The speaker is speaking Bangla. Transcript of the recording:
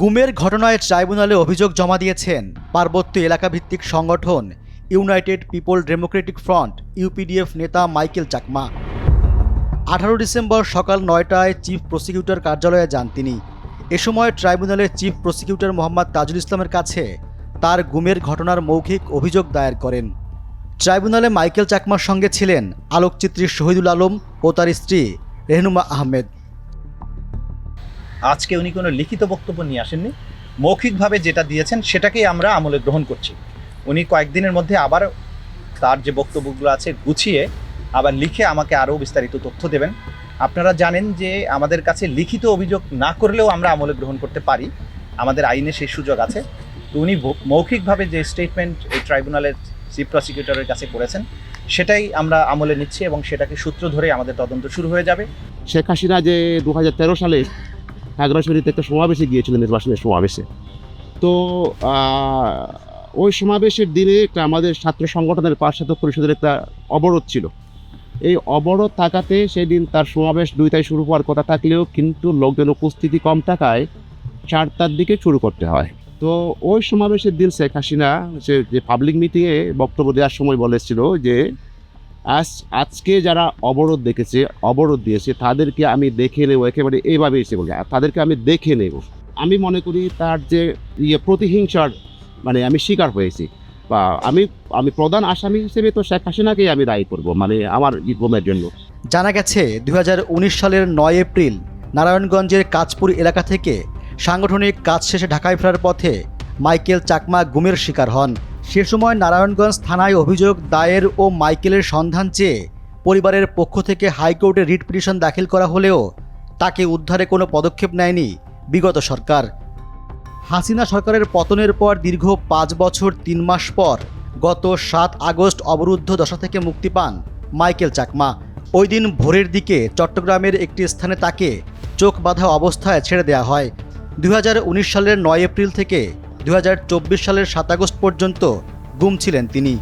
গুমের ঘটনায় ট্রাইব্যুনালে অভিযোগ জমা দিয়েছেন পার্বত্য এলাকাভিত্তিক সংগঠন United People Democratic Front, UPDF নেতা মাইকেল চাকমা। আঠারো ডিসেম্বর সকাল নয়টায় চিফ প্রসিকিউটর কার্যালয়ে যান তিনি। এ সময় ট্রাইব্যুনালের চিফ প্রসিকিউটর মোহাম্মদ তাজুল ইসলামের কাছে তার গুমের ঘটনার মৌখিক অভিযোগ দায়ের করেন। ট্রাইব্যুনালে মাইকেল চাকমার সঙ্গে ছিলেন আলোকচিত্রী শহীদুল আলম ও তার স্ত্রী রেহনুমা আহমেদ। আজকে উনি কোনো লিখিত বক্তব্য নিয়ে আসেননি। মৌখিকভাবে যেটা দিয়েছেন সেটাকেই আমরা আমলে গ্রহণ করছি। উনি কয়েকদিনের মধ্যে আবার তার যে বক্তব্যগুলো আছে গুছিয়ে আবার লিখে আমাকে আরও বিস্তারিত তথ্য দেবেন। আপনারা জানেন যে আমাদের কাছে লিখিত অভিযোগ না করলেও আমরা আমলে গ্রহণ করতে পারি। আমাদের আইনে সেই সুযোগ আছে। তো উনি মৌখিকভাবে যে স্টেটমেন্ট এই ট্রাইব্যুনালের চিফ প্রসিকিউটরের কাছে করেছেন, সেটাই আমরা আমলে নিচ্ছি এবং সেটাকে সূত্র ধরে আমাদের তদন্ত শুরু হয়ে যাবে। শেখ হাসিনা যে দু হাজার তেরো সালে খাগড়াছড়িতে একটা সমাবেশে গিয়েছিলেন নির্বাচনের সমাবেশে। তো ওই সমাবেশের দিনে একটা আমাদের ছাত্র সংগঠনের পাশ্চাত্য পরিষদের একটা অবরোধ ছিল। এই অবরোধ থাকাতে সেদিন তার সমাবেশ দুইটায় শুরু হওয়ার কথা থাকলেও কিন্তু লোকজন উপস্থিতি কম থাকায় চারটার দিকে শুরু করতে হয়। তো, ওই সমাবেশের দিন শেখ হাসিনা সে যে পাবলিক মিটিংয়ে বক্তব্য দেওয়ার সময় বলেছিল যে আজ, আজকে যারা অবরোধ দেখেছে, অবরোধ দিয়েছে, তাদেরকে আমি দেখে নেব, একেবারে এইভাবে এসে বলি তাদেরকে আমি দেখে নেব। আমি মনে করি তার যে ইয়ে প্রতিহিংসার মানে আমি শিকার হয়েছি। বা আমি আমি প্রধান আসামি হিসেবে তো শেখ হাসিনাকেই আমি দায়ী করব মানে আমার ইকোমের জন্য। জানা গেছে দু হাজার উনিশ সালের নয় এপ্রিল নারায়ণগঞ্জের কাঁচপুর এলাকা থেকে সাংগঠনিক কাজ শেষে ঢাকায় ফেরার পথে মাইকেল চাকমা গুমের শিকার হন। সে সময় নারায়ণগঞ্জ থানায় অভিযোগ দায়ের ও মাইকেলের সন্ধান চেয়ে পরিবারের পক্ষ থেকে হাইকোর্টে রিট পিটিশন দাখিল করা হলেও তাকে উদ্ধারে কোনো পদক্ষেপ নেয়নি বিগত সরকার। হাসিনা সরকারের পতনের পর দীর্ঘ পাঁচ বছর তিন মাস পর গত সাত আগস্ট অবরুদ্ধ দশা থেকে মুক্তি পান মাইকেল চাকমা। ওই দিন ভোরের দিকে চট্টগ্রামের একটি স্থানে তাকে চোখ বাঁধা অবস্থায় ছেড়ে দেওয়া হয়। দু হাজার উনিশ সালের নয় এপ্রিল থেকে দু হাজার চব্বিশ সালের সাত আগস্ট পর্যন্ত গুম ছিলেন তিনি।